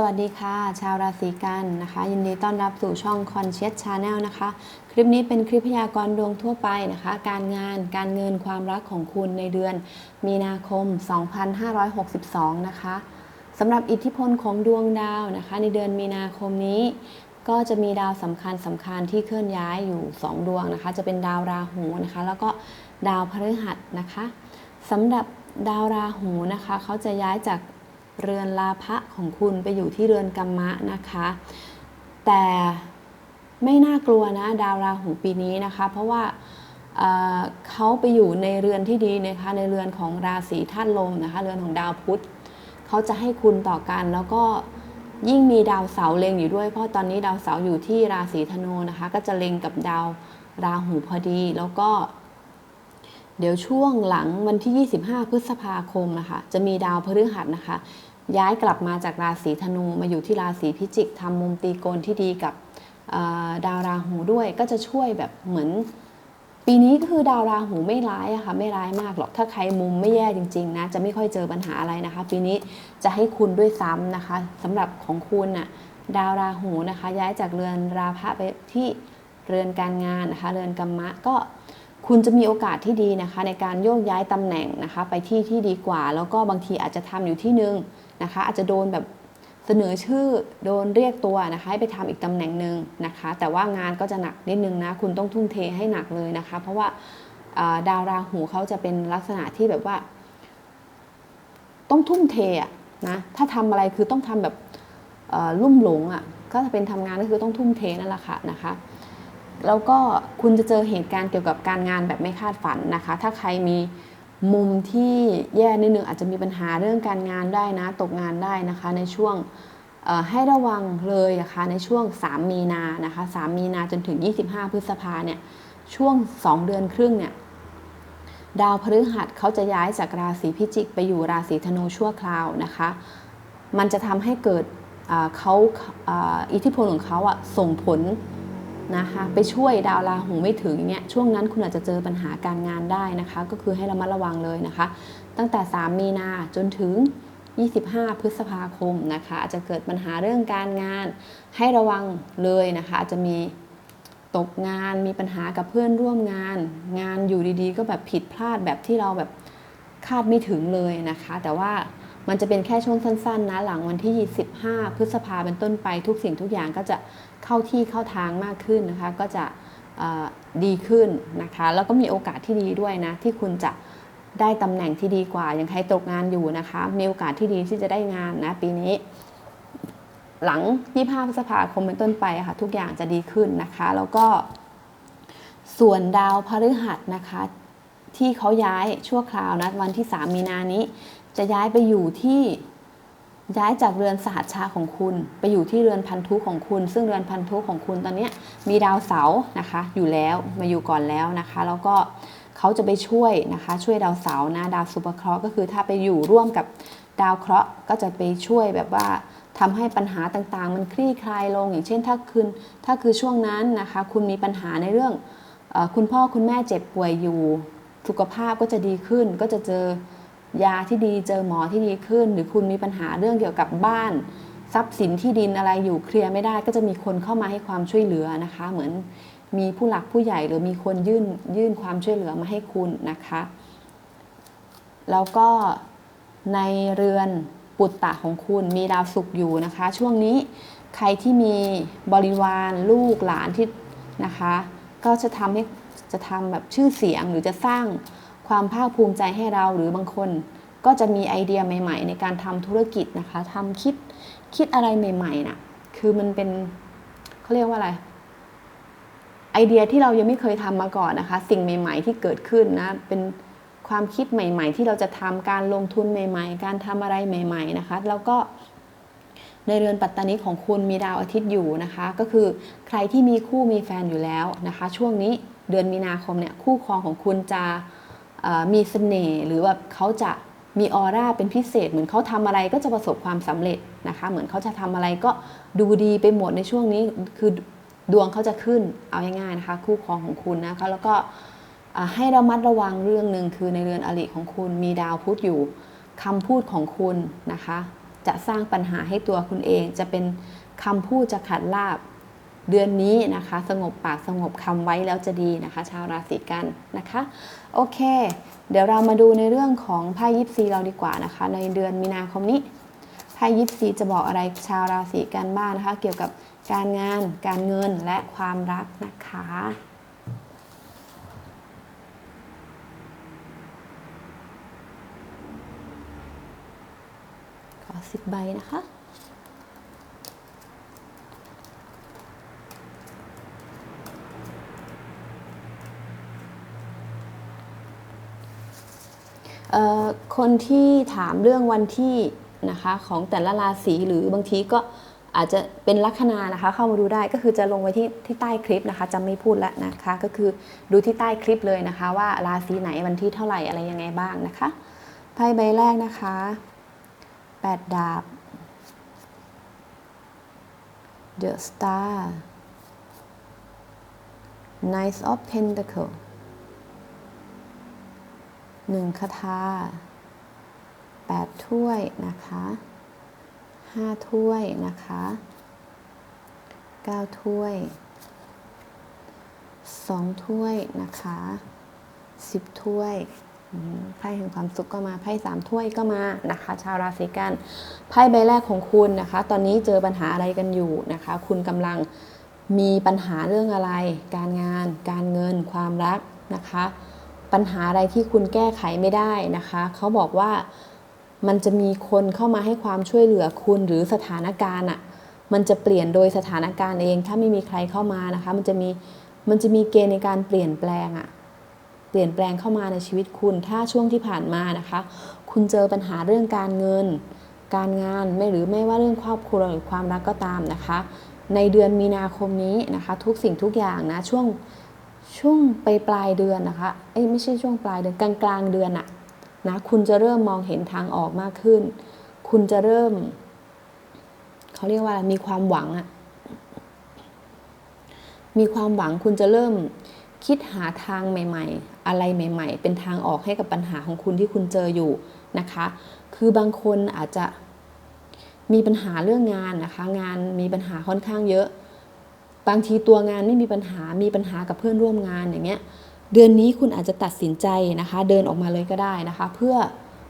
สวัสดีค่ะ ชาวราศีกันนะคะ ยินดีต้อนรับสู่ช่อง Conscious Channel นะคะ คลิปนี้เป็นคลิปพยากรณ์ดวงทั่วไปนะคะ การงานการเงินความรักของคุณในเดือน มีนาคม 2562 นะคะสำหรับอิทธิพลของดวงดาวนะคะ ในเดือนมีนาคมนี้ ก็จะมีดาวสำคัญสำคัญที่เคลื่อนย้ายอยู่ 2 ดวงนะคะ จะเป็นดาวราหูนะคะ แล้วก็ดาวพฤหัสนะคะสำหรับดาวราหูนะคะ เขาจะย้ายจาก เรือนลาภะของคุณไปอยู่ที่เรือนกรรมะนะคะ แต่ไม่น่ากลัวนะดาวราหูปีนี้นะคะ เพราะว่าเเขาไปอยู่ในเรือนที่ดีนะคะในเรือนของราศีธาตุลมนะคะเรือนของดาวพุธเขาจะให้คุณต่อกันแล้วก็ยิ่งมีดาวเสาเล็งอยู่ด้วยเพราะตอนนี้ดาวเสาอยู่ที่ราศีธนูนะคะ ก็จะเล็งกับดาวราหูพอดี แล้วก็ เดี๋ยวช่วงหลังวันที่ 25 พฤษภาคมนะคะจะมีดาวพฤหัสนะคะ ย้ายกลับมาจากราศีธนูมาอยู่ที่ราศีพิจิกทำมุมตีโกนที่ดีกับดาวราหูด้วยก็จะช่วยแบบเหมือน ปีนี้ก็คือดาวราหูไม่ร้ายอะค่ะไม่ร้ายมากหรอกถ้าใครมุมไม่แย่จริงๆนะจะไม่ค่อยเจอปัญหาอะไรนะคะ ปีนี้จะให้คุณด้วยซ้ำนะคะสำหรับของคุณน่ะดาวราหูนะคะ ย้ายจากเรือนราพะไปที่เรือนการงานนะคะ เรือนกรรมะก็ คุณจะมีโอกาสที่ดีนะคะ ในการโยกย้ายตำแหน่งนะคะ ไปที่ที่ดีกว่า แล้วก็บางทีอาจจะทำอยู่ที่หนึ่งนะคะ อาจจะโดนแบบเสนอชื่อโดนเรียกตัวนะคะให้ไปทำอีกตำแหน่งหนึ่งนะคะ แต่ว่างานก็จะหนักนิดนึงนะคุณต้องทุ่มเทให้หนักเลยนะคะ เพราะว่าดาวราหูเขาจะเป็นลักษณะที่แบบว่า ต้องทุ่มเทอะนะถ้าทำอะไรคือต้องทำแบบลุ่มหลงอะก็จะเป็นทำงานก็คือต้องทุ่มเทนั่นแหละค่ะนะคะ แล้วก็คุณจะเจอเหตุการณ์เกี่ยวกับการงานแบบไม่คาดฝันนะคะ ถ้าใครมีมุมที่แย่นิดนึงอาจจะมีปัญหาเรื่องการงานได้นะ ตกงานได้นะคะ ในช่วงให้ระวังเลยนะคะในช่วง 3 มีนานะคะ 3 มีนาจนถึง 25 พฤษภาเนี่ยช่วง 2 เดือนครึ่งเนี่ยดาวพฤหัสเขาจะย้ายจากราศีพิจิกไปอยู่ราศีธนูชั่วคราวนะคะ มันจะทำให้เกิดเขาอ่าอิทธิพลของเขาอะส่งผล นะคะไปช่วยดาวราหูไม่ถึงเนี่ยช่วงนั้นคุณอาจจะเจอปัญหาการงานได้นะคะ ก็คือให้ระมัดระวังเลยนะคะ ตั้งแต่ 3 มีนาจนถึง 25 พฤษภาคมนะคะ อาจจะเกิดปัญหาเรื่องการงาน ให้ระวังเลยนะคะ อาจจะมีตกงานมีปัญหากับเพื่อนร่วมงาน งานอยู่ดีๆ ก็แบบผิดพลาดแบบที่เราแบบคาดไม่ถึงเลยนะคะ แต่ว่า มันจะเป็นแค่ช่วงสั้นๆนะหลังวันที่ 15 พฤษภาเป็นต้นไปทุกสิ่งทุกอย่างก็จะเข้าที่เข้าทางมากขึ้นนะคะ ก็จะดีขึ้นนะคะ แล้วก็มีโอกาสที่ดีด้วยนะ ที่คุณจะได้ตำแหน่งที่ดีกว่า อย่างใครตกงานอยู่นะคะ มีโอกาสที่ดีที่จะได้งานนะ ปีนี้ หลัง 25 พฤษภาคมเป็นต้นไปะค่ะ ทุกอย่างจะดีขึ้นนะคะ แล้วก็ ส่วนดาวพฤหัสนะคะ ที่เขาย้ายชั่วคราวนะวันที่ 3 มีนานี้ จะย้ายไปอยู่ที่ย้ายจากเรือนสหัชชาของคุณ ไปอยู่ที่เรือนพันธุของคุณ ซึ่งเรือนพันธุของคุณตอนนี้มีดาวเสาร์นะคะ อยู่แล้วมาอยู่ก่อนแล้วนะคะ แล้วก็เขาจะไปช่วยนะคะ ช่วยดาวเสาร์นะดาวสุภเคราะห์ก็คือถ้าไปอยู่ร่วมกับดาวเคราะห์ก็จะไปช่วยแบบว่าทำให้ปัญหาต่างๆ มันคลี่คลายลง อย่างเช่นถ้าคืนถ้าคือช่วงนั้นนะคะ คุณมีปัญหาในเรื่องอคุณพ่อคุณแม่เจ็บป่วยอยู่ สุขภาพก็จะดีขึ้นก็จะเจอ ยาที่ดีเจอหมอที่ดีขึ้น หรือคุณมีปัญหาเรื่องเกี่ยวกับบ้าน ทรัพย์สินที่ดินอะไรอยู่เคลียร์ไม่ได้ ก็จะมีคนเข้ามาให้ความช่วยเหลือนะคะ เหมือนมีผู้หลักผู้ใหญ่หรือมีคนยื่นยื่นความช่วยเหลือมาให้คุณนะคะ แล้วก็ในเรือนปุตตะของคุณมีดาวศุกร์อยู่นะคะ ช่วงนี้ใครที่มีบริวารลูกหลานที่นะคะ ก็จะทำให้จะทำแบบชื่อเสียงหรือจะสร้าง ความภาคภูมิใจให้เราหรือบางคนก็จะมีไอเดียใหม่ ๆ ในการทำธุรกิจนะคะทำคิดคิดอะไรใหม่ๆนะ่ะคือมันเป็นเขาเรียกว่าอะไร ไอเดียที่เรายังไม่เคยทำมาก่อนนะคะ สิ่งใหม่ ๆ ที่เกิดขึ้นนะเป็นความคิดใหม่ ๆ ที่เราจะทำการลงทุนใหม่ ๆ การทำอะไรใหม่ ๆ นะคะ แล้วก็ในเรือนปัตตานีของคุณมีดาวอาทิตย์อยู่นะคะ ก็คือใครที่มีคู่มีแฟนอยู่แล้วนะคะ ช่วงนี้เดือนมีนาคมเนี่ยคู่ครองของคุณจะ มีเสน่ห์หรือแบบเขาจะมีออร่าเป็นพิเศษ เหมือนเขาทำอะไรก็จะประสบความสำเร็จนะคะ เหมือนเขาจะทำอะไรก็ดูดีไปหมดในช่วงนี้คือดวงเขาจะขึ้นเอาง่ายๆนะคะ คู่ครองของคุณนะคะ แล้วก็ให้ระมัดระวังเรื่องหนึ่งคือในเรือนอริของคุณมีดาวพุธอยู่คำพูดของคุณนะคะ จะสร้างปัญหาให้ตัวคุณเอง จะเป็นคำพูดจะขัดลาบ เดือนนี้นะคะ สงบปากสงบคำไว้แล้วจะดีนะคะ ชาวราศีกันนะคะ โอเค เดี๋ยวเรามาดูในเรื่องของไพ่ยิปซีเราดีกว่านะคะ ในเดือนมีนาคมนี้ไพ่ยิปซีจะบอกอะไรชาวราศีกันบ้างนะคะ เกี่ยวกับการงาน การเงินและความรักนะคะขอสิบใบนะคะ เอ่อ คนที่ถามเรื่องวันที่นะคะของแต่ละราศีหรือบางทีก็อาจจะเป็นลัคนานะคะ เข้ามาดูได้ก็คือจะลงไว้ที่ที่ใต้คลิปนะคะจะไม่พูดแล้วนะคะ ก็คือดูที่ใต้คลิปเลยนะคะ ว่าราศีไหนวันที่เท่าไหร่อะไรยังไงบ้างนะคะไพ่ใบแรกนะคะแปดดาบ The Star Knight of Pentacle หนึ่งคาถา แปดถ้วยนะคะห้าถ้วยนะคะเก้าถ้วยสองถ้วยนะคะสิบถ้วยไพ่แห่งความสุขก็มาไพ่สามถ้วยก็มานะคะ ชาวราศีกันไพ่ใบแรกของคุณนะคะ ตอนนี้เจอปัญหาอะไรกันอยู่นะคะ คุณกำลังมีปัญหาเรื่องอะไร การงาน การเงิน ความรักนะคะ ปัญหาอะไรที่คุณแก้ไขไม่ได้นะคะ เขาบอกว่า มันจะมีคนเข้ามาให้ความช่วยเหลือคุณหรือสถานการณ์อะมันจะเปลี่ยนโดยสถานการณ์เอง ถ้าไม่มีใครเข้ามานะคะ มันจะมีมันจะมีเกณฑ์ในการเปลี่ยนแปลงอะเปลี่ยนแปลงเข้ามาในชีวิตคุณ ถ้าช่วงที่ผ่านมานะคะ คุณเจอปัญหาเรื่องการเงิน การงานไม่หรือไม่ว่าเรื่องครอบครัวหรือความรักก็ตามนะคะ ในเดือนมีนาคมนี้นะคะ ทุกสิ่งทุกอย่างนะช่วงช่วงไปปลายเดือนนะคะเอ้ยไม่ใช่ช่วงปลายเดือนกลางกลางเดือนอะ นะคุณจะเริ่มมองเห็นทางออกมากขึ้น คุณจะเริ่ม เขาเรียกว่ามีความหวังอะมีความหวังคุณจะเริ่มคิดหาทางใหม่ ๆ อะไรใหม่ ๆ เป็นทางออกให้กับปัญหาของคุณที่คุณเจออยู่นะคะ คือบางคนอาจจะมีปัญหาเรื่องงานนะคะ งานมีปัญหาค่อนข้างเยอะ บางทีตัวงานไม่มีปัญหามีปัญหากับเพื่อนร่วมงานอย่างเงี้ย เดือนนี้คุณอาจจะตัดสินใจนะคะ เดินออกมาเลยก็ได้นะคะ เพื่อ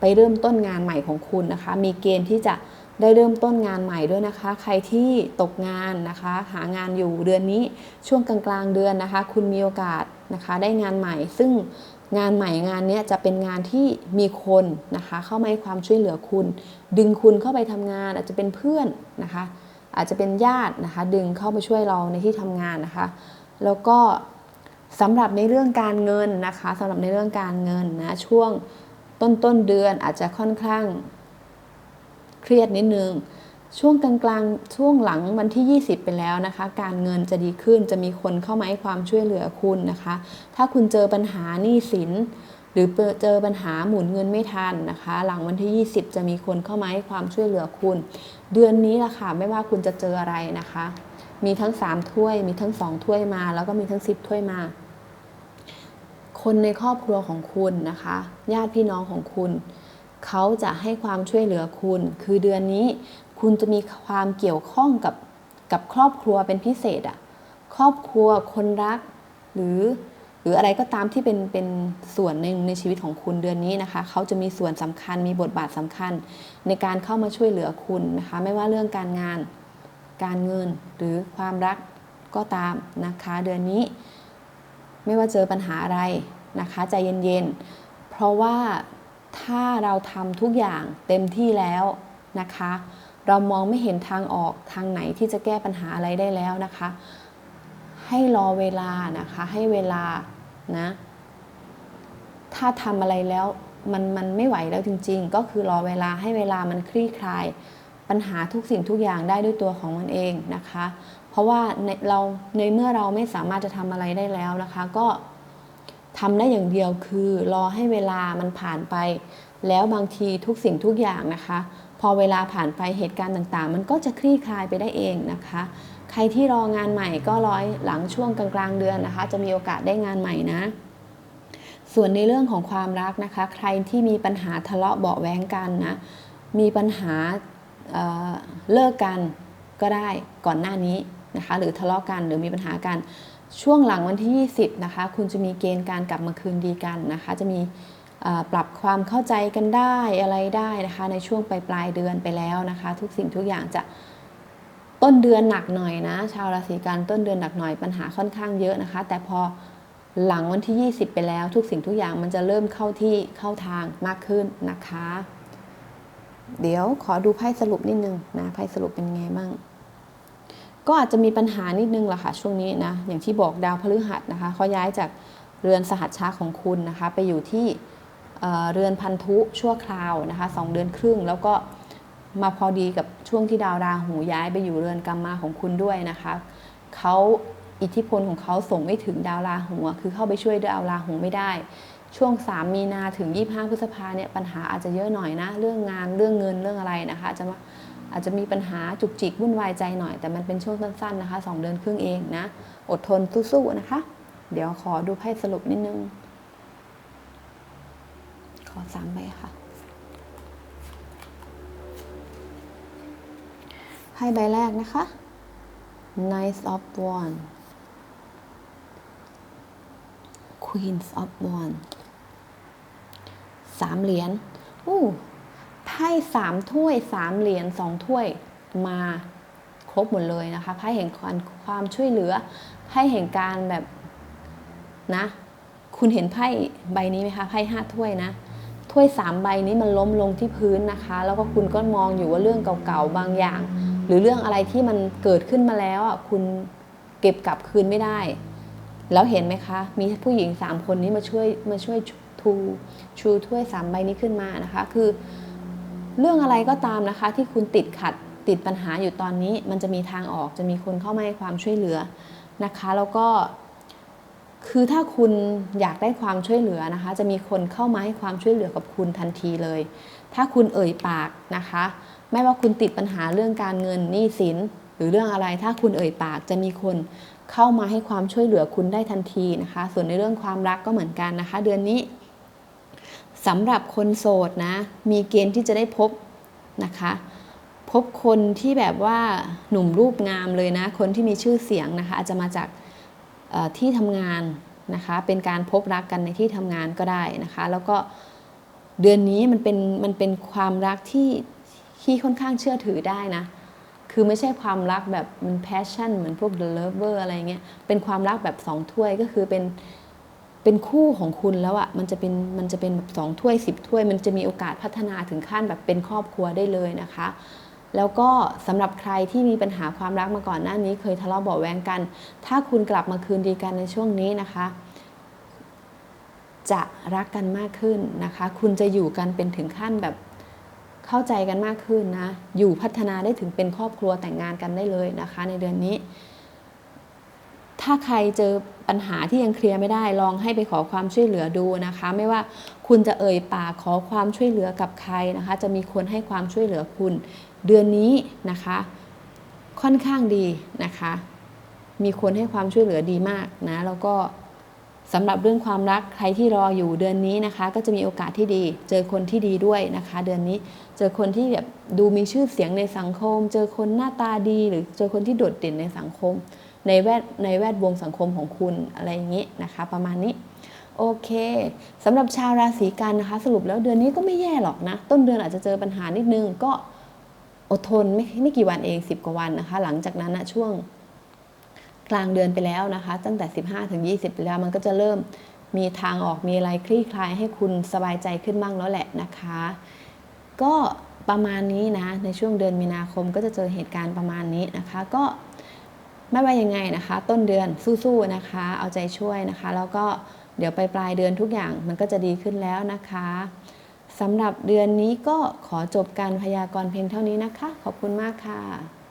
ไปเริ่มต้นงานใหม่ของคุณนะคะ มีเกณฑ์ที่จะได้เริ่มต้นงานใหม่ด้วยนะคะ ใครที่ตกงานนะคะ หางานอยู่เดือนนี้ช่วงกลางๆเดือนนะคะ คุณมีโอกาสนะคะ ได้งานใหม่ ซึ่งงานใหม่งานเนี้ยจะเป็นงานที่มีคนนะคะ เข้ามาให้ความช่วยเหลือคุณ ดึงคุณเข้าไปทำงาน อาจจะเป็นเพื่อนนะคะ อาจจะเป็นญาตินะคะ ดึงเข้ามาช่วยเราในที่ทำงานนะคะ แล้วก็ สำหรับในเรื่องการเงินนะคะสำหรับในเรื่องการเงินนะช่วงต้นต้นเดือนอาจจะค่อนข้าง เครียดนิดนึงช่วงกลางๆช่วงหลังวันที่ 20 ไปแล้วนะคะ การเงินจะดีขึ้นจะมีคนเข้ามาให้ความช่วยเหลือคุณนะคะ ถ้าคุณเจอปัญหาหนี้สิน หรือเจอปัญหาหมุนเงินไม่ทันนะคะ หลังวันที่ 20 จะมีคนเข้ามาให้ความช่วยเหลือคุณ เดือนนี้ล่ะค่ะไม่ว่าคุณจะเจออะไรนะคะ มีทั้ง 3 ถ้วย มีทั้ง 2 ถ้วยมา แล้วก็มีทั้ง 10 ถ้วยมา คนในครอบครัวของคุณนะคะ ญาติพี่น้องของคุณ เขาจะให้ความช่วยเหลือคุณ คือเดือนนี้คุณจะมีความเกี่ยวข้องกับกับครอบครัวเป็นพิเศษอะครอบครัวคนรักหรือหรืออะไรก็ตามที่เป็นเป็นส่วนหนึ่งในชีวิตของคุณเดือนนี้นะคะ เขาจะมีส่วนสำคัญมีบทบาทสำคัญ ในการเข้ามาช่วยเหลือคุณนะคะ ไม่ว่าเรื่องการงาน การเงินหรือความรักก็ตามนะคะ เดือนนี้ ไม่ว่าเจอปัญหาอะไรนะคะใจเย็นๆ เพราะว่าถ้าเราทำทุกอย่างเต็มที่แล้วนะคะ เรามองไม่เห็นทางออกทางไหนที่จะแก้ปัญหาอะไรได้แล้วนะคะ ให้รอเวลานะคะ ให้เวลานะถ้าทำอะไรแล้วมันมันไม่ไหวแล้วจริง ๆ ก็คือรอเวลาให้เวลามันคลี่คลาย ปัญหาทุกสิ่งทุกอย่างได้ด้วยตัวของมันเองนะคะ เพราะว่าเราในเมื่อเราไม่สามารถจะทำอะไรได้แล้วนะคะ ก็ทำได้อย่างเดียวคือรอให้เวลามันผ่านไป แล้วบางทีทุกสิ่งทุกอย่างนะคะ พอเวลาผ่านไปเหตุการณ์ต่างๆ มันก็จะคลี่คลายไปได้เองนะคะ ใครที่รองานใหม่ก็ร้อยหลังช่วงกลางๆเดือนนะคะ จะมีโอกาสได้งานใหม่นะส่วนในเรื่องของความรักนะคะ ใครที่มีปัญหาทะเลาะเบาแว้งกันนะ มีปัญหา เลิกกันก็ได้ก่อนหน้านี้นะคะหรือทะเลาะกันหรือมีปัญหากันช่วงหลังวันที่ 20นะคะคุณจะมีเกณฑ์การกลับมาคืนดีกันนะคะจะมีปรับความเข้าใจกันได้อะไรได้นะคะในช่วงปลายปลายเดือนไปแล้วนะคะ ทุกสิ่งทุกอย่างจะต้นเดือนหนักหน่อยนะ ชาวราศีกันต้นเดือนหนักหน่อยปัญหาค่อนข้างเยอะนะคะ แต่พอหลังวันที่ 20 ไปแล้ว ทุกสิ่งทุกอย่างมันจะเริ่มเข้าที่เข้าทางมากขึ้นนะคะ เดี๋ยวขอดูไพ่สรุปนิดนึงนะไพ่สรุปเป็นไงบ้างก็อาจจะมีปัญหานิดนึงแหละค่ะช่วงนี้นะอย่างที่บอกดาวพฤหัสนะคะเขาย้ายจากเรือนสหัชชาของคุณนะคะ ไปอยู่ที่เเรือนพันธุชั่วคราวนะคะสองเดือนครึ่ง แล้วก็มาพอดีกับช่วงที่ดาวราหูย้ายไปอยู่เรือนกรรมมาของคุณด้วยนะคะเขาอิทธิพลของเขาส่งไม่ถึงดาวราหูคือเข้าไปช่วยดาวราหูไม่ได้ ช่วง 3 มีนาถึง 25 พฤษภาเนี่ยปัญหาอาจจะเยอะหน่อยนะ เรื่องงานเรื่องเงินเรื่องอะไรนะคะอาจจะมาอาจจะมีปัญหาจุกจิกวุ่นวายใจหน่อย แต่มันเป็นช่วงสั้นๆนะคะ 2 เดือนครึ่งเองนะ อดทนสู้ๆนะคะ เดี๋ยวขอดูไพ่สรุปนิดนึง ขอสามใบค่ะไพ่ใบแรกนะคะ Knight of Wands Queens of Wands สามเหรียญอู้ไพ่สามถ้วยสามเหรียญสองถ้วยมาครบหมดเลยนะคะไพ่แห่งความความช่วยเหลือไพ่แห่งการแบบนะ คุณเห็นไพ่ใบนี้ไหมคะไพ่ห้าถ้วยนะถ้วยสามใบนี้มันล้มลงที่พื้นนะคะ แล้วก็คุณก็มองอยู่ว่าเรื่องเก่าๆบางอย่าง หรือเรื่องอะไรที่มันเกิดขึ้นมาแล้วอะคุณเก็บกลับคืนไม่ได้ แล้วเห็นไหมคะ มีผู้หญิงสามคนนี้มาช่วยมาช่วย ทูชูถ้วยสามใบนี้ขึ้นมานะคะ คือ เรื่องอะไรก็ตามนะคะ ที่คุณติดขัดติดปัญหาอยู่ตอนนี้ มันจะมีทางออกจะมีคนเข้ามาให้ความช่วยเหลือนะคะ แล้วก็คือถ้าคุณอยากได้ความช่วยเหลือนะคะ จะมีคนเข้ามาให้ความช่วยเหลือกับคุณทันทีเลย ถ้าคุณเอ่ยปากนะคะ ไม่ว่าคุณติดปัญหาเรื่องการเงินหนี้สิน หรือเรื่องอะไร ถ้าคุณเอ่ยปากจะมีคนเข้ามาให้ความช่วยเหลือคุณได้ทันทีนะคะ ส่วนในเรื่องความรักก็เหมือนกันนะคะ เดือนนี้ สำหรับคนโสดนะ มีเกณฑ์ที่จะได้พบนะคะ พบคนที่แบบว่าหนุ่มรูปงามเลยนะ คนที่มีชื่อเสียงนะคะ อาจจะมาจากที่ทำงานนะคะ เป็นการพบรักกันในที่ทำงานก็ได้นะคะ แล้วก็เดือนนี้มันเป็นมันเป็นความรักที่ที่ค่อนข้างเชื่อถือได้นะ คือไม่ใช่ความรักแบบมัน passion เหมือนพวก the lover อะไรเงี้ย เป็นความรักแบบสองถ้วยก็คือเป็น เป็นคู่ของคุณแล้วอะ่ะมันจะเป็นมันจะเป็นแบบสองถ้วยสิบถ้วย มันจะมีโอกาสพัฒนาถึงขั้นแบบเป็นครอบครัวได้เลยนะคะ แล้วก็สำหรับใครที่มีปัญหาความรักมาก่อนหน้านี้ เคยทะเลาะเบาแวงกัน ถ้าคุณกลับมาคืนดีกันในช่วงนี้นะคะ จะรักกันมากขึ้นนะคะ คุณจะอยู่กันเป็นถึงขั้นแบบเข้าใจกันมากขึ้นนะ อยู่พัฒนาได้ถึงเป็นครอบครัวแต่งงานกันได้เลยนะคะ ในเดือนนี้ ถ้าใครเจอปัญหาที่ยังเคลียร์ไม่ได้ลองให้ไปขอความช่วยเหลือดูนะคะ ไม่ว่าคุณจะเอ่ยปากขอความช่วยเหลือกับใครนะคะ จะมีคนให้ความช่วยเหลือคุณ เดือนนี้นะคะ ค่อนข้างดีนะคะ มีคนให้ความช่วยเหลือดีมากนะแล้วก็สำหรับเรื่องความรักใครที่รออยู่เดือนนี้นะคะ ก็จะมีโอกาสที่ดี เจอคนที่ดีด้วยนะคะ เดือนนี้เจอคนที่แบบดูมีชื่อเสียงในสังคม เจอคนหน้าตาดี หรือเจอคนที่โดดเด่นในสังคม ในแวดในแวดวงสังคมของคุณอะไรอย่างนี้นะคะ ประมาณนี้โอเคสำหรับชาวราศีกันนะคะ สรุปแล้วเดือนนี้ก็ไม่แย่หรอกนะ ต้นเดือนอาจจะเจอปัญหานิดนึงก็อดทนไม่ไม่กี่วันเอง 10 กว่าวันนะคะ หลังจากนั้นนะช่วงกลางเดือนไปแล้วนะคะ ตั้งแต่ 15ถึง20 ไปแล้วมันก็จะเริ่มมีทางออกมีอะไรคลี่คลายให้คุณสบายใจขึ้นบ้างแล้วแหละนะคะ ก็ประมาณนี้นะในช่วงเดือนมีนาคมก็จะเจอเหตุการณ์ประมาณนี้นะคะ ก็ ไม่ว่ายังไงนะคะ ต้นเดือนสู้ๆนะคะ เอาใจช่วยนะคะ แล้วก็เดี๋ยวไปปลายเดือนทุกอย่างมันก็จะดีขึ้นแล้วนะคะสำหรับเดือนนี้ก็ขอจบการพยากรณ์เพียงเท่านี้นะคะ ขอบคุณมากค่ะ